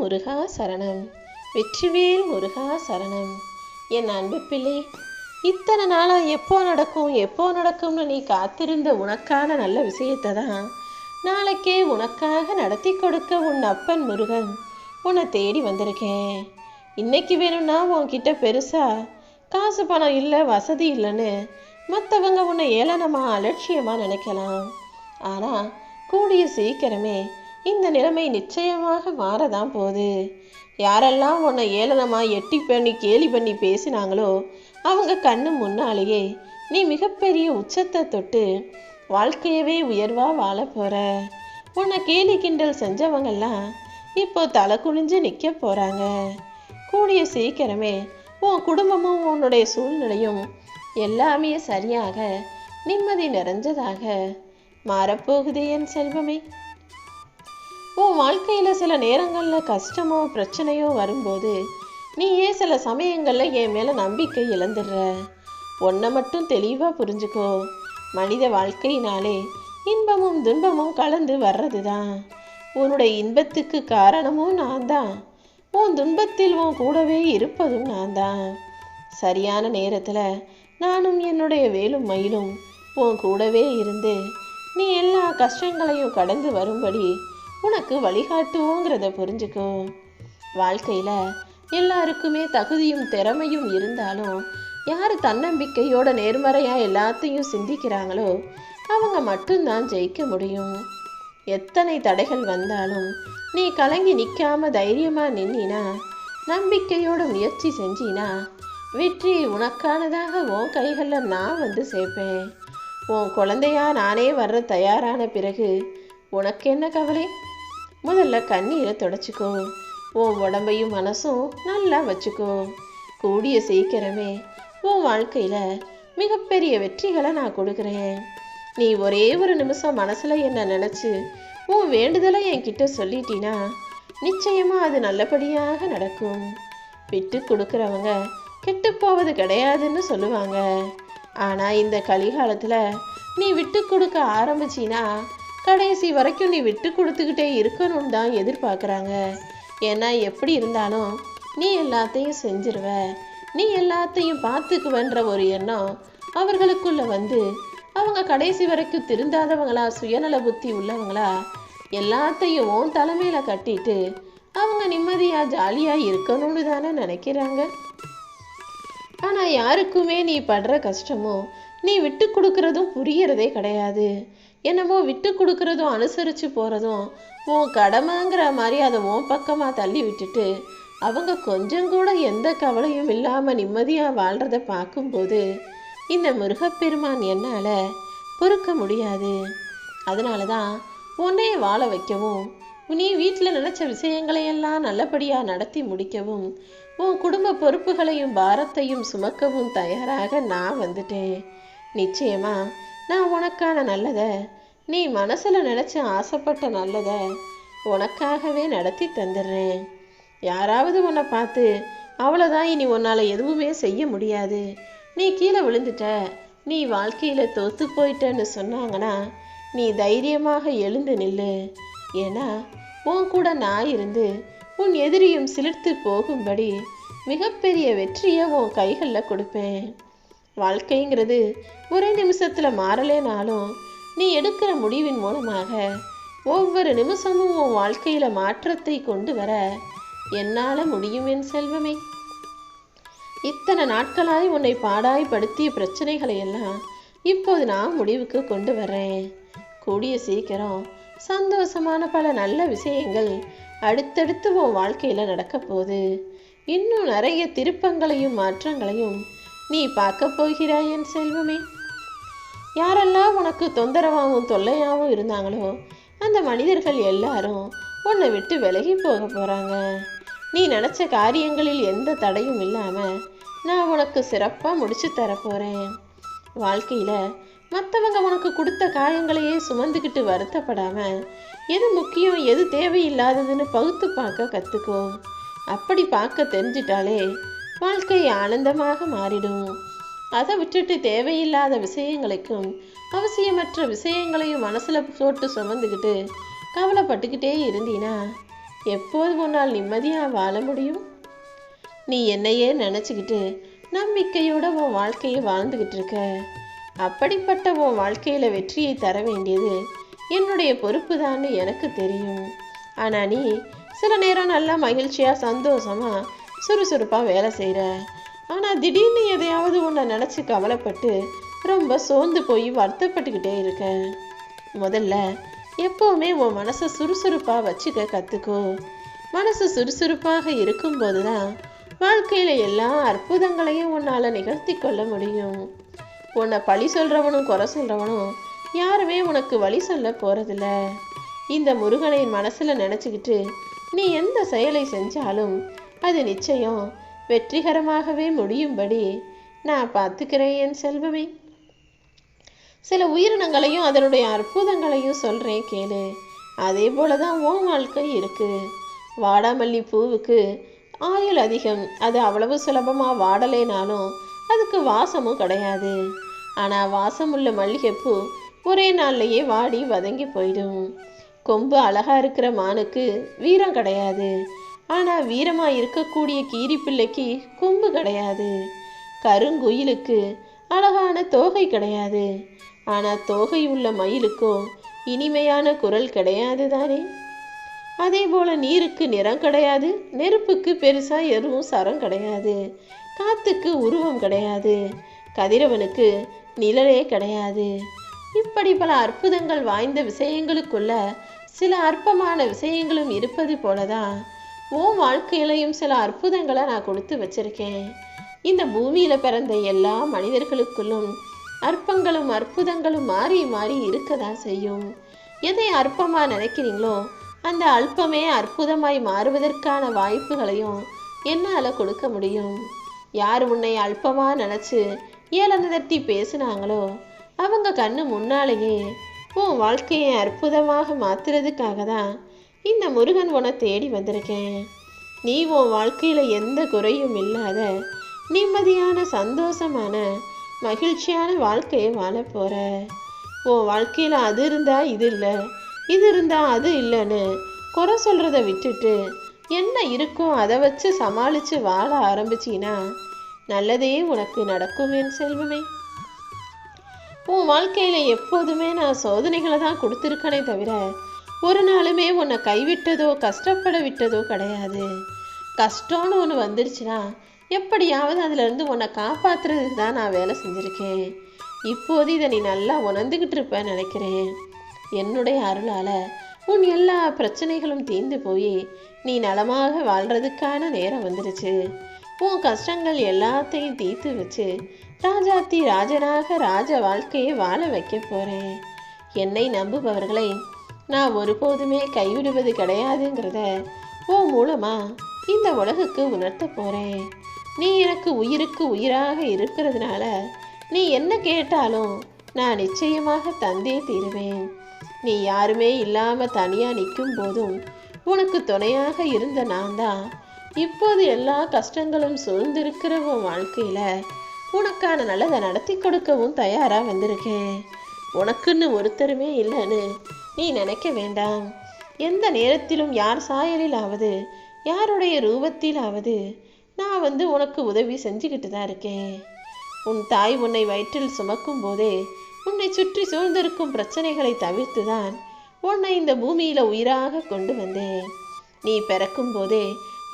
முருகா சரணம். வெற்றிவேல் முருகா சரணம். என் அன்பு பிள்ளை இத்தனை நாளாக எப்போ நடக்கும் எப்போ நடக்கும்னு நீ காத்திருந்த உனக்கான நல்ல விஷயத்தை தான் நாளைக்கே உனக்காக நடத்தி கொடுக்க உன் அப்பன் முருகன் உன்னை தேடி வந்திருக்கேன். இன்னைக்கு வேணும்னா உன்கிட்ட பெருசா காசு பணம் இல்லை வசதி இல்லைன்னு மற்றவங்க உன்னை ஏளனமாக அலட்சியமாக நினைக்கலாம். ஆனால் கூடிய சீக்கிரமே இந்த நிலைமை நிச்சயமாக மாறதான் போகுது. யாரெல்லாம் உன்னை ஏளனமாக எட்டி பண்ணி கேலி பண்ணி பேசினாங்களோ அவங்க கண்ணு முன்னாலேயே நீ மிகப்பெரிய உச்சத்தை தொட்டு வாழ்க்கையவே உயர்வாக வாழ போகிற உன்னை கேலி கிண்டல் செஞ்சவங்கெல்லாம் இப்போ தலை குனிஞ்சு நிற்க போகிறாங்க கூடிய சீக்கிரமே உன் குடும்பமும் உன்னுடைய சூழ்நிலையும் எல்லாமே சரியாக நிம்மதி நிறைஞ்சதாக மாறப்போகுது என் செல்வமே. உன் வாழ்க்கையில் சில நேரங்களில் கஷ்டமோ பிரச்சனையோ வரும்போது நீயே சில சமயங்களில் என் மேலே நம்பிக்கை இழந்துடுற. ஒன்றை மட்டும் தெளிவாக புரிஞ்சுக்கோ. மனித வாழ்க்கையினாலே இன்பமும் துன்பமும் கலந்து வர்றது தான் உன்னுடைய இன்பத்துக்கு காரணமும் நான் தான் உன் துன்பத்தில் உன் கூடவே இருப்பதும் நான் தான் சரியான நேரத்தில் நானும் என்னுடைய வேலும் மயிலும் உன் கூடவே இருந்து நீ எல்லா கஷ்டங்களையும் கடந்து வரும்படி உனக்கு வழிகாட்டுவோங்கிறத புரிஞ்சுக்கோ. வாழ்க்கையில் எல்லாருக்குமே தகுதியும் திறமையும் இருந்தாலும் யார் தன்னம்பிக்கையோட நேர்மறையாக எல்லாத்தையும் சிந்திக்கிறாங்களோ அவங்க மட்டும்தான் ஜெயிக்க முடியும். எத்தனை தடைகள் வந்தாலும் நீ கலங்கி நிற்காம தைரியமாக நின்னா நம்பிக்கையோட முயற்சி செஞ்சினா வெற்றி உனக்கானதாக உன் கைகளில் நான் வந்து சேர்ப்பேன். உன் குழந்தையா நானே வர்ற தயாரான பிறகு உனக்கு என்ன கவலை? முதல்ல கண்ணீரை தொடச்சிக்கோ. உன் உடம்பையும் மனசும் நல்லா வச்சுக்கோ. கூடிய சீக்கிரமே உன் வாழ்க்கையில் மிகப்பெரிய வெற்றிகளை நான் கொடுக்குறேன். நீ ஒரே ஒரு நிமிஷம் மனசில் என்ன நினச்சி உன் வேண்டுதலை என்கிட்ட சொல்லிட்டீனா நிச்சயமாக அது நல்லபடியாக நடக்கும். விட்டு கொடுக்குறவங்க கெட்டு போவது கிடையாதுன்னு சொல்லுவாங்க. ஆனால் இந்த கலிகாலத்துல நீ விட்டு கொடுக்க ஆரம்பிச்சினா கடைசி வரைக்கும் நீ விட்டு கொடுத்துக்கிட்டே இருக்கணும்னு தான் எதிர்பார்க்குறாங்க. ஏன்னா எப்படி இருந்தாலும் நீ எல்லாத்தையும் செஞ்சிருவ. நீ எல்லாத்தையும் பார்த்துக்குவன்ற ஒரு எண்ணம் அவர்களுக்குள்ள வந்து அவங்க கடைசி வரைக்கும் திருந்தாதவங்களா சுயநல புத்தி உள்ளவங்களா எல்லாத்தையும் உன் தலைமையில கட்டிட்டு அவங்க நிம்மதியா ஜாலியா இருக்கணும்னு தானே நினைக்கிறாங்க. ஆனா யாருக்குமே நீ படுற கஷ்டமோ நீ விட்டு கொடுக்கறதும் புரியறதே கிடையாது. என்னமோ விட்டு கொடுக்கறதும் அனுசரிச்சு போறதும் உன் கடமைங்கிற மாதிரி அதை உன் பக்கமா தள்ளி விட்டுட்டு அவங்க கொஞ்சம் கூட எந்த கவலையும் இல்லாமல் நிம்மதியா வாழ்கிறத பார்க்கும்போது இந்த முருகப்பெருமான் என்னால பொறுக்க முடியாது. அதனால தான் உன்னைய வாழ வைக்கவும் நீ வீட்டில் நினச்ச விஷயங்களையெல்லாம் நல்லபடியாக நடத்தி முடிக்கவும் உன் குடும்ப பொறுப்புகளையும் பாரத்தையும் சுமக்கவும் தயாராக நான் வந்துட்டேன். நிச்சயமா நான் உனக்கான நல்லத நீ மனசில் நினச்ச ஆசைப்பட்ட நல்லத உனக்காகவே நடத்தி தந்துடுறேன். யாராவது உன்னை பார்த்து அவ்வளோதான் இனி உன்னால் எதுவுமே செய்ய முடியாது. நீ கீழே விழுந்துட்ட நீ வாழ்க்கையில் தோத்து போயிட்டன்னு சொன்னாங்கன்னா நீ தைரியமாக எழுந்து நில்லு. ஏன்னா உன் கூட நான் இருந்து உன் எதிரியும் சிலிர்த்து போகும்படி மிகப்பெரிய வெற்றியை உன் கைகளில் கொடுப்பேன். வாழ்க்கைங்கிறது ஒரே நிமிஷத்தில் மாறலேனாலும் நீ எடுக்கிற முடிவின் மூலமாக ஒவ்வொரு நிமிஷமும் உன் வாழ்க்கையில் மாற்றத்தை கொண்டு வர என்னால் முடியும் என் செல்வமே. இத்தனை நாட்களாய் உன்னை பாடாய்படுத்திய பிரச்சனைகளை எல்லாம் இப்போது நான் முடிவுக்கு கொண்டு வரேன் கூடிய சீக்கிரம் சந்தோஷமான பல நல்ல விஷயங்கள் அடுத்தடுத்து உன் வாழ்க்கையில் நடக்க போகுது. இன்னும் நிறைய திருப்பங்களையும் மாற்றங்களையும் நீ பார்க்க போகிறாய் என் செல்வமே. யாரெல்லாம் உனக்கு தொந்தரவாகவும் தொல்லையாகவும் இருந்தாங்களோ அந்த மனிதர்கள் எல்லாரும் உன்னை விட்டு விலகி போக போகிறாங்க நீ நினச்ச காரியங்களில் எந்த தடையும் இல்லாமல் நான் உனக்கு சிறப்பாக முடிச்சு தரப்போகிறேன் வாழ்க்கையில் மற்றவங்க உனக்கு கொடுத்த காயங்களையே சுமந்துக்கிட்டு வருத்தப்படாமல் எது முக்கியம் எது தேவையில்லாததுன்னு பகுத்து பார்க்க கற்றுக்கோ அப்படி பார்க்க தெரிஞ்சிட்டாலே வாழ்க்கை ஆனந்தமாக மாறிடும். அதை விட்டுட்டு தேவையில்லாத விஷயங்களுக்கும் அவசியமற்ற விஷயங்களையும் மனசுல போட்டு சுமந்துக்கிட்டு கவலைப்பட்டுக்கிட்டே இருந்தீனா எப்போது உன்னால் நிம்மதியாக வாழ முடியும்? நீ என்னையே நினச்சிக்கிட்டு நம்பிக்கையோட உன் வாழ்க்கையை வாழ்ந்துக்கிட்டு இருக்க. அப்படிப்பட்ட உன் வாழ்க்கையில் வெற்றியை தர வேண்டியது என்னுடைய பொறுப்பு தான் எனக்கு தெரியும். ஆனால் நீ சில நேரம் நல்லா மகிழ்ச்சியாக சந்தோஷமாக சுறுசுறுப்பாக வேலை செய்கிற ஆனால் திடீர்னு எதையாவது உன்னை நினச்சி கவலைப்பட்டு ரொம்ப சோர்ந்து போய் வருத்தப்பட்டுக்கிட்டே இருக்க. முதல்ல எப்போவுமே உன் மனசை சுறுசுறுப்பாக வச்சுக்க கற்றுக்கோ மனசு சுறுசுறுப்பாக இருக்கும்போது தான் வாழ்க்கையில் எல்லா அற்புதங்களையும் உன்னால் நிகழ்த்தி கொள்ள முடியும். உன்னை பழி சொல்கிறவனும் குறை சொல்கிறவனும் யாருமே உனக்கு வழி சொல்ல போகிறதில்ல இந்த முருகனை மனசில் நினச்சிக்கிட்டு நீ எந்த செயலை செஞ்சாலும் அது நிச்சயம். வெற்றிகரமாகவே முடியும்படி நான் பார்த்துக்கிறேன் என் செல்வமே. சில உயிரினங்களையும் அதனுடைய அற்புதங்களையும் சொல்கிறேன் கேளு. அதே போல தான் உன் வாழ்க்கை இருக்கு. வாடாமல்லி பூவுக்கு ஆயுள் அதிகம். அது அவ்வளவு சுலபமாக வாடலைனாலும் அதுக்கு வாசமும் கிடையாது. ஆனால் வாசமுள்ள மல்லிகைப்பூ ஒரே நாள்லையே வாடி வதங்கி போயிடும். கொம்பு அழகாக இருக்கிற மானுக்கு வீரம் கிடையாது. ஆனால் வீரமாக இருக்கக்கூடிய கீரி பிள்ளைக்கு கொம்பு கிடையாது. கருங்குயிலுக்கு அழகான தோகை கிடையாது. ஆனால் தோகை உள்ள மயிலுக்கோ இனிமையான குரல் கிடையாது தானே. அதே போல நீருக்கு நிறம் கிடையாது நெருப்புக்கு பெருசாக எதுவும் சரம் கிடையாது காத்துக்கு உருவம் கிடையாது கதிரவனுக்கு நிழலே கிடையாது. இப்படி பல அற்புதங்கள் வாய்ந்த விஷயங்களுக்குள்ள சில அற்பமான விஷயங்களும் இருப்பது போலதான் உன் வாழ்க்கையிலையும் சில அற்புதங்களை நான் கொடுத்து வச்சிருக்கேன். இந்த பூமியில பிறந்த எல்லா மனிதர்களுக்குள்ளும் அற்பங்களும் அற்புதங்களும் மாறி மாறி இருக்கதான் செய்யும். எதை அற்பமா நினைக்கிறீங்களோ அந்த அல்பமே அற்புதமாய் மாறுவதற்கான வாய்ப்புகளையும் என்னால் கொடுக்க முடியும். யார் உன்னை அல்பமா நினச்சி ஏளன தட்டி பேசுனாங்களோ அவங்க கண்ணு முன்னாலேயே உன் வாழ்க்கையை அற்புதமாக மாத்துறதுக்காக தான் இந்த முருகன் உன்னை தேடி வந்திருக்கேன். நீ உன் வாழ்க்கையில் எந்த குறையும் இல்லாத நிம்மதியான சந்தோஷமான மகிழ்ச்சியான வாழ்க்கையை வாழ போற. உன் வாழ்க்கையில் அது இருந்தால் இது இல்லை இது இருந்தால் அது இல்லைன்னு குறை சொல்கிறத விட்டுட்டு என்ன இருக்கோ அதை வச்சு சமாளித்து வாழ ஆரம்பிச்சின்னா நல்லதே உனக்கு நடக்கும் என் செல்வமே. உன் வாழ்க்கையில் எப்போதுமே நான் சோதனைகளை தான் கொடுத்துருக்கனே தவிர ஒரு நாளுமே உன்னை கைவிட்டதோ கஷ்டப்பட விட்டதோ கிடையாது. கஷ்டம்னு ஒன்று வந்துருச்சுன்னா எப்படியாவது அதிலிருந்து உன்னை காப்பாற்றுறதுக்கு தான் நான் வேலை செஞ்சுருக்கேன். இப்போது இதை நீ நல்லா உணர்ந்துக்கிட்டு இருப்பேன்னு நினைக்கிறேன். என்னுடைய அருளால் உன் எல்லா பிரச்சனைகளும் தீர்ந்து போய் நீ நலமாக வாழ்றதுக்கான நேரம் வந்துருச்சு. உன் கஷ்டங்கள் எல்லாத்தையும் தீர்த்து வச்சு ராஜாத்தி ராஜனாக ராஜ வாழ்க்கையை வாழ வைக்க போகிறேன் என்னை நம்புபவர்களை நான் ஒருபோதுமே கைவிடுவது கிடையாதுங்கிறத உன் மூலமா இந்த உலகுக்கு உணர்த்த போறேன். நீ எனக்கு உயிருக்கு உயிராக இருக்கிறதுனால நீ என்ன கேட்டாலும் நான் நிச்சயமாக தந்தே தீருவேன். நீ யாருமே இல்லாம தனியா நிற்கும் போதும் உனக்கு துணையாக இருந்த நான் தான் இப்போது எல்லா கஷ்டங்களும் சூழ்ந்திருக்கிற உன் வாழ்க்கையில உனக்கான நல்லதை நடத்தி கொடுக்கவும் தயாரா வந்திருக்கேன். உனக்குன்னு ஒருத்தருமே இல்லைன்னு நீ நினைக்க வேண்டாம். எந்த நேரத்திலும் யார் சாயலிலாவது யாருடைய ரூபத்திலாவது நான் வந்து உனக்கு உதவி செஞ்சுக்கிட்டு தான் இருக்கேன். உன் தாய் உன்னை வயிற்றில் சுமக்கும் போதே உன்னை சுற்றி சூழ்ந்திருக்கும் பிரச்சனைகளை தவிர்த்து தான் உன்னை இந்த பூமியில உயிராக கொண்டு வந்தேன். நீ பிறக்கும் போதே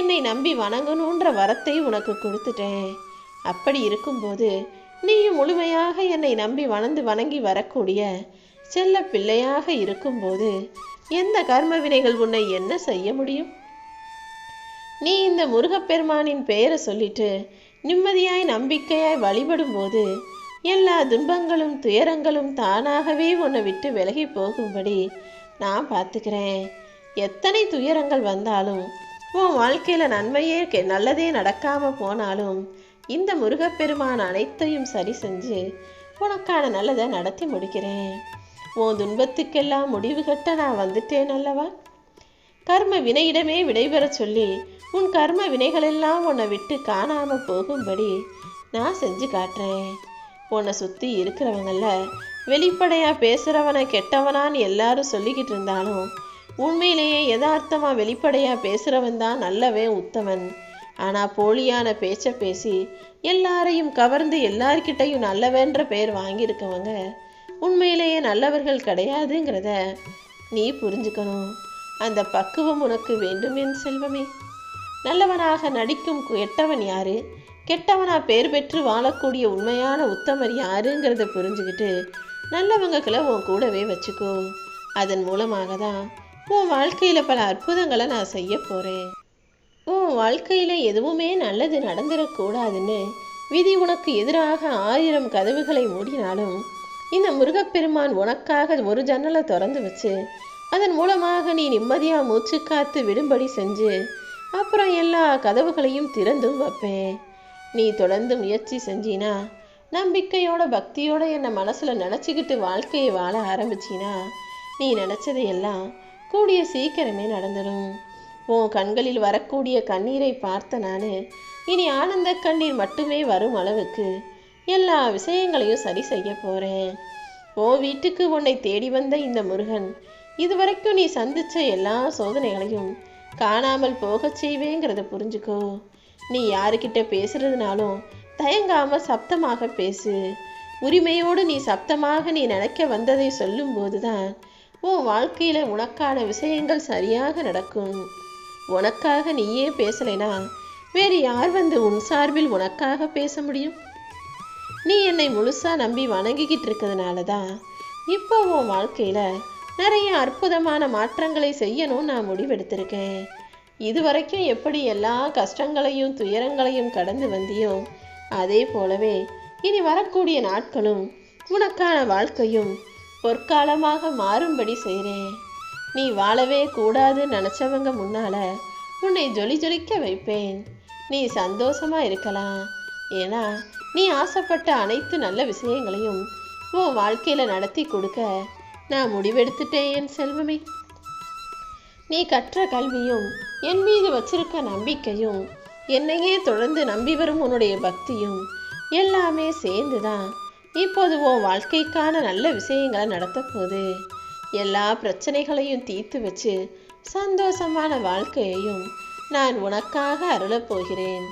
என்னை நம்பி வணங்கணுன்ற வரத்தை உனக்கு கொடுத்துட்டேன். அப்படி இருக்கும்போது நீயும் முழுமையாக என்னை நம்பி வணந்து வணங்கி வரக்கூடிய செல்ல பிள்ளையாக இருக்கும்போது எந்த கர்ம வினைகள் உன்னை என்ன செய்ய முடியும்? நீ இந்த முருகப்பெருமானின் பெயரை சொல்லிட்டு நிம்மதியாய் நம்பிக்கையாய் வழிபடும்போது எல்லா துன்பங்களும் துயரங்களும் தானாகவே உன்னை விட்டு விலகி போகும்படி நான் பார்த்துக்கிறேன். எத்தனை துயரங்கள் வந்தாலும் உன் வாழ்க்கையில் நன்மையே நல்லதே நடக்காம போனாலும் இந்த முருகப்பெருமான் அனைத்தையும் சரி செஞ்சு உனக்கான நல்லதை நடத்தி முடிக்கிறேன். உன் துன்பத்துக்கெல்லாம் முடிவு கட்ட நான் வந்துட்டேன் அல்லவா? கர்ம வினையிடமே விடைபெறச் சொல்லி உன் கர்ம வினைகளெல்லாம் உன்னை விட்டு காணாம போகும்படி நான் செஞ்சு காட்டுறேன். உன்னை சுத்தி இருக்கிறவங்கள வெளிப்படையா பேசுறவனை கெட்டவனான்னு எல்லாரும் சொல்லிக்கிட்டு இருந்தாலும் உண்மையிலேயே யதார்த்தமா வெளிப்படையா பேசுறவன் தான் நல்லவன் உத்தமன். ஆனா போலியான பேச்சை பேசி எல்லாரையும் கவர்ந்து எல்லார்கிட்டையும் நல்லவேன்ற பெயர் வாங்கியிருக்கவங்க உண்மையிலேயே நல்லவர்கள் கிடையாதுங்கிறத நீ புரிஞ்சுக்கணும். அந்த பக்குவம் உனக்கு வேண்டும் என் செல்வமே. நல்லவனாக நடிக்கும் கெட்டவன் யாரு? கெட்டவனா பேர் பெற்று வாழக்கூடிய உண்மையான உத்தமர் யாருங்கிறத புரிஞ்சுக்கிட்டு நல்லவங்களை உன் கூடவே வச்சுக்கோ. அதன் மூலமாக தான் உன் வாழ்க்கையில் பல அற்புதங்களை நான் செய்ய போகிறேன் உன் வாழ்க்கையில் எதுவுமே நல்லது நடந்துடக்கூடாதுன்னு விதி உனக்கு எதிராக ஆயிரம் கதவுகளை மூடினாலும் இந்த முருகப்பெருமான் உனக்காக ஒரு ஜன்னலை திறந்து வச்சு அதன் மூலமாக நீ நிம்மதியாக மூச்சு காத்து விடும்படி செஞ்சு அப்புறம் எல்லா கதவுகளையும் திறந்தும் வைப்பேன். நீ தொடர்ந்து முயற்சி செஞ்சினா நம்பிக்கையோட பக்தியோட என்னை மனசில் நினச்சிக்கிட்டு வாழ்க்கையை வாழ ஆரம்பிச்சினா நீ நினச்சதையெல்லாம் கூடிய சீக்கிரமே நடந்துடும் உன் கண்களில் வரக்கூடிய கண்ணீரை பார்த்த நான் இனி ஆனந்த கண்ணீர் மட்டுமே வரும் அளவுக்கு எல்லா விஷயங்களையும் சரி செய்ய போகிறேன் ஓ வீட்டுக்கு உன்னை தேடி வந்த இந்த முருகன் இதுவரைக்கும் நீ சந்திச்ச எல்லா சோதனைகளையும் காணாமல் போகச் செய்வேங்கிறத புரிஞ்சுக்கோ. நீ யாருக்கிட்ட பேசுறதுனாலும் தயங்காம சப்தமாக பேசு. உரிமையோடு நீ சப்தமாக நீ நினைக்க வந்ததை சொல்லும்போது தான் உன் வாழ்க்கையில உனக்கான விஷயங்கள் சரியாக நடக்கும். உனக்காக நீயே பேசலைனா வேறு யார் வந்து உன் சார்பில் உனக்காக பேச முடியும்? நீ என்னை முழுசாக நம்பி வணங்கிக்கிட்டு இருக்கிறதுனால தான் இப்போ உன் வாழ்க்கையில் நிறைய அற்புதமான மாற்றங்களை செய்யணும்னு நான் முடிவெடுத்திருக்கேன். இதுவரைக்கும் எப்படி எல்லா கஷ்டங்களையும் துயரங்களையும் கடந்து வந்தியோ அதே போலவே இனி வரக்கூடிய நாட்களும் உனக்கான வாழ்க்கையும் பொற்காலமாக மாறும்படி செய்கிறேன் நீ வாழவே கூடாதுன்னு நினச்சவங்க முன்னால் உன்னை ஜொலி ஜொலிக்க வைப்பேன். நீ சந்தோஷமாக இருக்கலாம். ஏன்னா நீ ஆசைப்பட்ட அனைத்து நல்ல விஷயங்களையும் உன் வாழ்க்கையில நடத்தி கொடுக்க நான் முடிவெடுத்துட்டேன் என் செல்வமே. நீ கற்ற கல்வியும் என் மீது வச்சிருக்க நம்பிக்கையும் என்னையே தொடர்ந்து நம்பி வரும் உன்னுடைய பக்தியும் எல்லாமே சேர்ந்துதான் இப்போது உன் வாழ்க்கைக்கான நல்ல விஷயங்களை நடத்தப்போது போகுது. எல்லா பிரச்சனைகளையும் தீர்த்து வச்சு சந்தோஷமான வாழ்க்கையையும் நான் உனக்காக அருளப் போகிறேன்.